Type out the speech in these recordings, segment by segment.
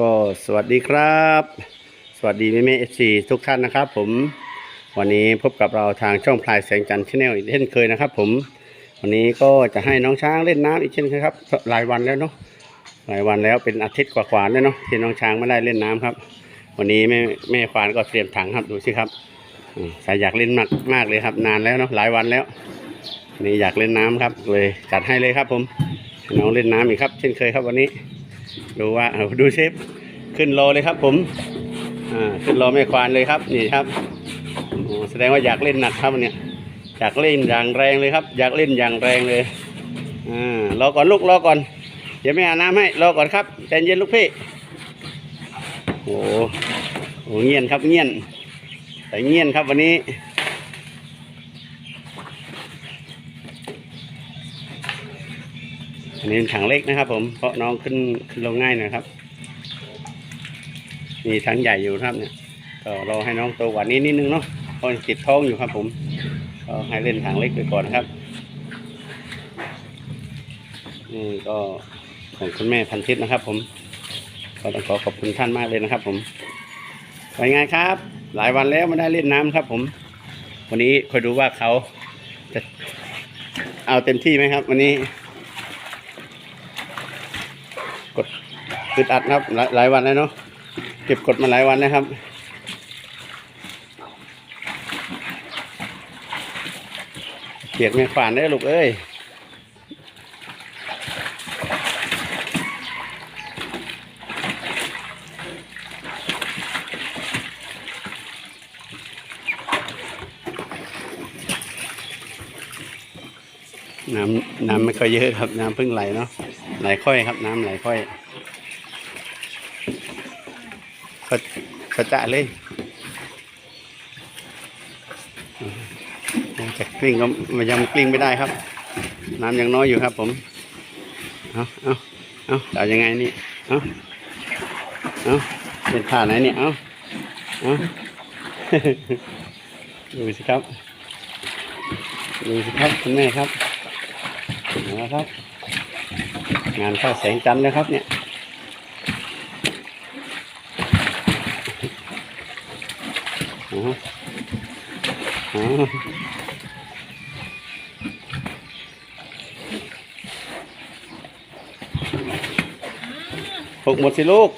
ก็สวัสดีครับ สวัสดีแม่แม่เอฟซีทุกท่านนะครับ ผมวันนี้พบกับเราทางช่องพลายแสงจันทร์ชาแนลอีกเช่นเคยนะครับ ผม วันนี้ก็จะให้น้องช้างเล่นน้ำอีกเช่นเคยครับหลายวันแล้วเนาะหลายวันแล้วเป็นอาทิตย์กว่าๆแล้วเนาะที่น้องช้างไม่ได้เล่นน้ำครับ วันนี้แม่แม่ควานก็เตรียมถังครับดูสิครับสายอยากเล่นมากมากเลยครับ นานแล้วเนาะหลายวันแล้วนี่อยากเล่นน้ำครับเลยจัดให้เลยครับ ผมน้องเล่นน้ำอีกครับ เช่นเคยครับวันนี้ ดูว่าเอาดูเชฟขึ้นโลเลยครับ ผมอ่าขึ้นโลไม่ควานเลยครับ นี่ครับแสดงว่าอยากเล่นหนักครับวันเนี่ยอยากเล่นอย่างแรงเลยครับ อยากเล่นอย่างแรงเลยอ่ารอก่อนลูกรอก่อน เดี๋ยวไม่อาบน้ำให้รอก่อนครับใจเย็นลูกพี่โอ้โหเงียนครับเงียนแต่เงียนครับวันนี้ อันนี้เป็นถังเล็กนะครับ ผมเพราะน้องขึ้นขึ้นลงง่ายนะครับ มีถังใหญ่อยู่ครับเนี่ยก็รอให้น้องโตกว่านี้นิดนึงเนาะเพราะยังติดท้องอยู่ครับ ผมก็ให้เล่นถังเล็กไปก่อนครับนี่ก็ของคุณแม่พันทิพย์นะครับ ผมก็ต้องขอขอบคุณท่านมากเลยนะครับ ผมไปไงครับ หลายวันแล้วไม่ได้เล่นน้ำครับ ผม วันนี้คอยดูว่าเขาจะเอาเต็มที่ไหมครับ วันนี้ กดอึดอัดครับหลายหลายวันแล้วเนาะเก็บกดมาหลายวันนะครับเปียกไม่ฝานได้ลูกเอ้ยน้ำน้ำไม่ค่อยเยอะครับ น้ำเพิ่งไหลเนาะ ไหลค่อยครับ น้ำไหลค่อยเขาเขาจะเลยจะกลิ้งก็มันยังกลิ้งไม่ได้ครับ น้ำยังน้อยอยู่ครับผม เอาเอาเอาจะยังไงนี่ เอาเอาเป็นท่าไหนเนี่ยเอาเอาดูสิครับ ดูสิครับคุณแม่ครับเอาละครับ งานเข้าแสงจันทร์แล้วครับ เนี่ยอ๋ออ๋อหกหมดสิลูก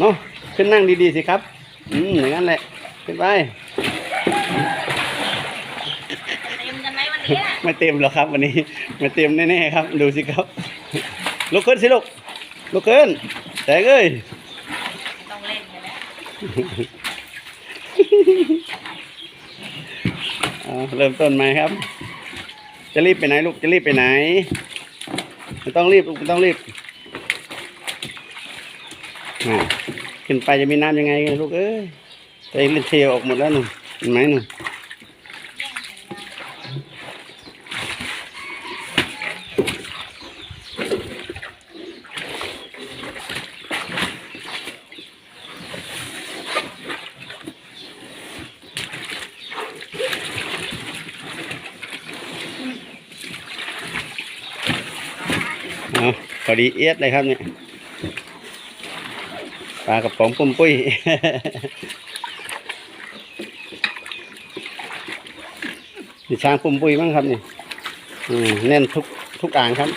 เนาะขึ้นนั่งดีๆสิครับ อืมอย่างนั้นแหละ ขึ้นไป เต็มกันไหมวันเนี้ยไม่เต็มหรอกครับ วันนี้ ไม่เต็มแน่ๆครับ ดูสิครับ ลุกขึ้นสิลูกลุกขึ้นแตกเอ้ยต้องเล่นกันแล้วเอาเริ่มต้นใหม่ครับ จะรีบไปไหนลูกจะรีบไปไหนไม่ต้องรีบลูกไม่ต้องรีบอ่าขึ้นไปจะมีน้ำยังไงกันลูกเอ้ยตัวเองเล่นเทออกหมดแล้วหนูเห็นไหมหนู เอาพอดีเอียดเลยครับเนี่ยปลากระป๋องปุ้มปุ้ยนี่ช้างปุ้มปุ้ยบ้างครับนี่อืมแน่นทุกทุกอ่างครับ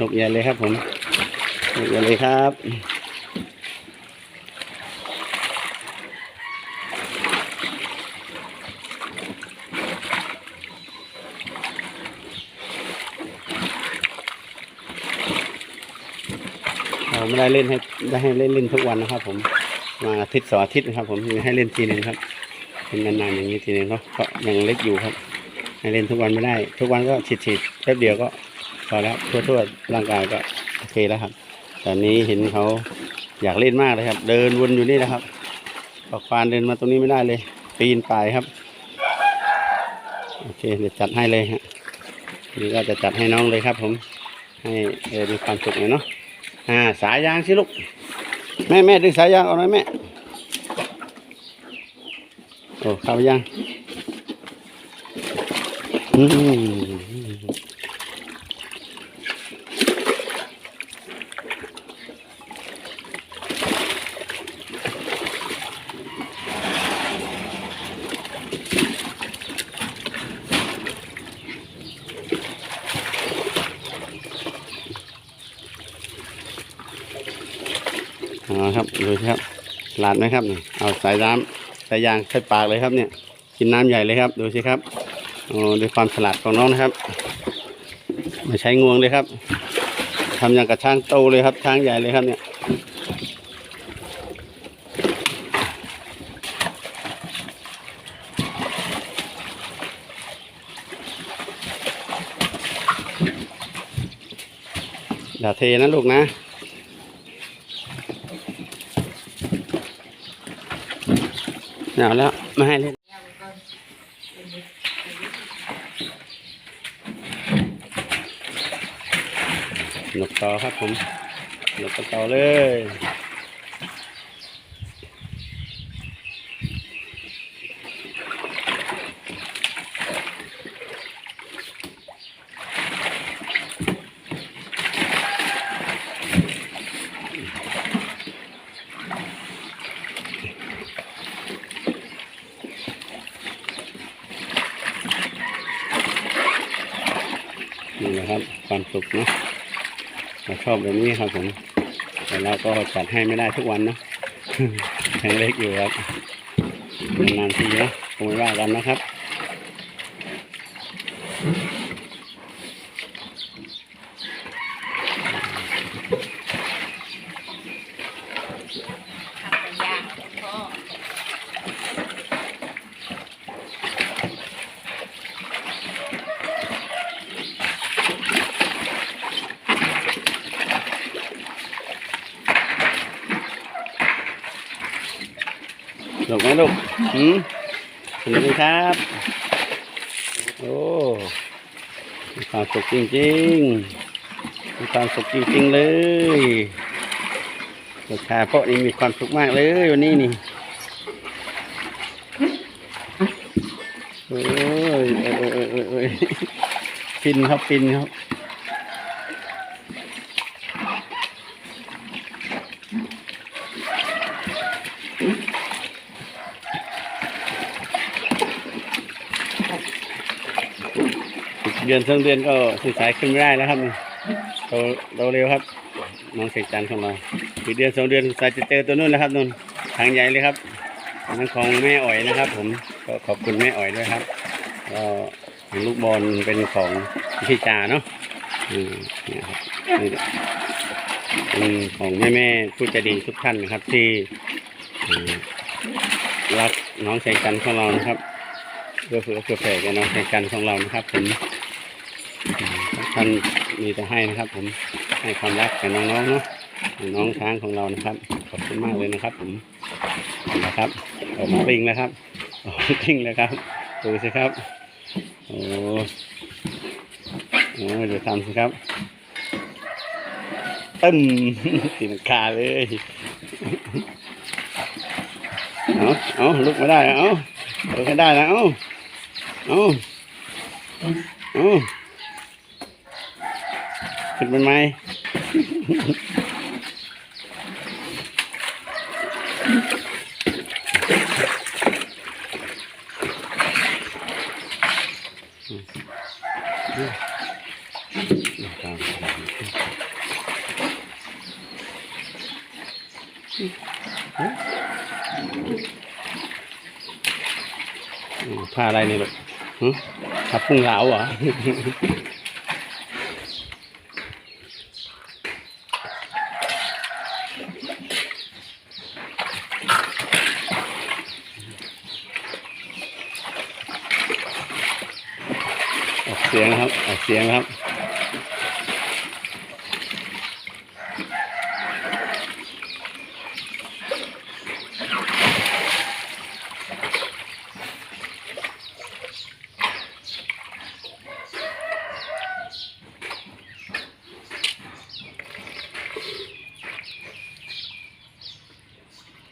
นกใหญ่เลยครับผมนกใหญ่เลยครับ ไม่ได้เล่นให้ได้ให้เล่นเล่นทุกวันนะครับ ผมมาอาทิตย์สองอาทิตย์นะครับ ผมให้เล่นทีหนึ่งครับเป็นนานๆอย่างนี้ทีหนึ่งเนาะเพราะยังเล็กอยู่ครับ ให้เล่นทุกวันไม่ได้ ทุกวันก็ฉีดฉีดๆแป๊บเดียวก็พอแล้วทั่วทั่วร่างกายก็โอเคแล้วครับตอนนี้เห็นเขาอยากเล่นมากเลยครับ เดินวนอยู่นี่นะครับปอกฟานเดินมาตรงนี้ไม่ได้เลย ปีนป่ายครับโอเคเดี๋ยวจัดให้เลยฮะนี่ก็จะจัดให้น้องเลยครับ ผมให้เออมีความสุขหน่อยเนาะ อ่าสายยางสิลูก แม่แม่ดึงสายยางเอาหน่อยแม่ โอ้เข้ายังอืม อ๋อครับดูสิครับหลาดไหมครับนี่เอาสายน้ำสายยางใส่ปากเลยครับเนี่ย กินน้ำใหญ่เลยครับ ดูสิครับโอ้ด้วยความฉลาดของน้องนะครับไม่ใช้งวงเลยครับทำอย่างกับช้างโตเลยครับช้างใหญ่เลยครับเนี่ยอย่าเทนะลูกนะ ไม่เอาแล้วไม่ให้เล่นหนกต่อครับผมหนกต่อเลย นี่นะครับความสุขเนาะเราชอบแบบนี้ครับผม แต่เราก็จัดให้ไม่ได้ทุกวันเนาะยังเล็กอยู่ครับนานๆทีนะคงไม่ว่ากันนะครับ ทำแต่ยากพ่อ ลู กไหมลูกหืมสวัสดีครับ โอ้มีความสุขจริงๆมีความสุขจริงๆเลยลูกชาพ่อนี่มีความสุขมากเลยวันนี้นี่โอ้ยเอ้ยเอ้ยเอ้ยเอ้ยเอ้ยฟินครับฟินครับ เดือนสองเดือนก็สื่อสายขึ้นไม่ได้แล้วครับนี่โตโตเร็วครับน้องเสกจันของเราอีกเดือนสองเดือนสายจะเจอตัวนู้นนะครับนู่นทางใหญ่เลยครับนนั้นของแม่อ๋อยนะครับ ผมก็ขอบคุณแม่อ๋อยด้วยครับก็ลูกบอลเป็นของพี่จาเนาะอืมนี่ครับเป็นของแม่แม่ผู้ใจดีทุกท่านนะครับ ที่รักน้องเสกจันของเรานะครับเพื่อเพื่อเพื่อแผ่แก่น้องแข่งกันของเรานะครับผม ท่านมีแต่ให้นะครับ ผมให้ความรักกับน้องๆเนาะน้องช้างของเรานะครับ ขอบคุณมากเลยนะครับ ผมนะครับออกมาปิ้งแล้วครับออกมาปิ้งแล้วครับดูสิครับโอ้โหเดี๋ยวทำสิครับตึ้มตีนคาเลยเอาเอาลุกไม่ได้เอาลุกไม่ได้นะเอาเอาเอา ขึ้นเป็นไหมผ้าอะไรเนี่ยลูกผ้าพุ่งเหลาเหรอ เสียงครับออกเสียงครับ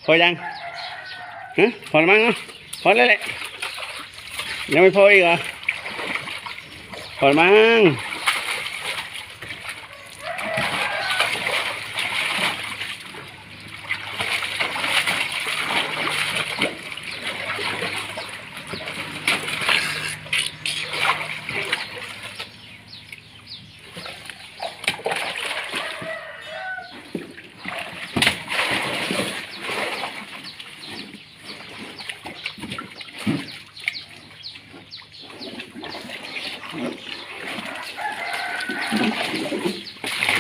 พอยังฮะพอแล้วมั้งเนาะพออแล้วแหละยังไม่พออีกเหรอ พอมั้ง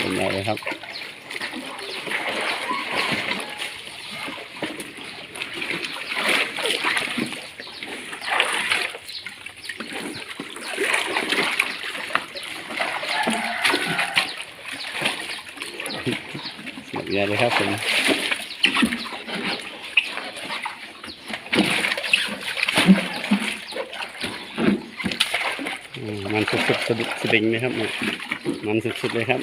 เป็นไงครับแบบนี้เลยครับผมอื มันสุดๆสะดุดสดิงเลยครับเนี่ยมันสุดๆเลยครับ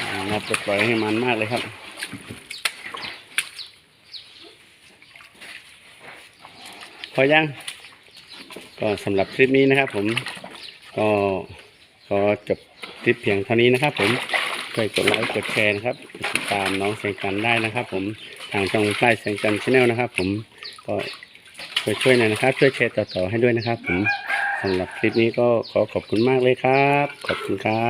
อ่าจะปล่อยให้มันมากเลยครับพอยังก็สำหรับคลิปนี้นะครับผมก็ขอจบคลิปเพียงเท่านี้นะครับ ผมช่วยกดไลค์กดแชร์นะครับติดตามน้องแสงจันทร์ได้นะครับ ผมทางช่องใกล้แสงจันทร์ชาแนลนะครับ ผมก็ช่วยช่วยหน่อยนะครับ ช่วยแชร์ต่อๆให้ด้วยนะครับ ผม สำหรับคลิปนี้ก็ขอขอบคุณมากเลยครับ ขอบคุณครับ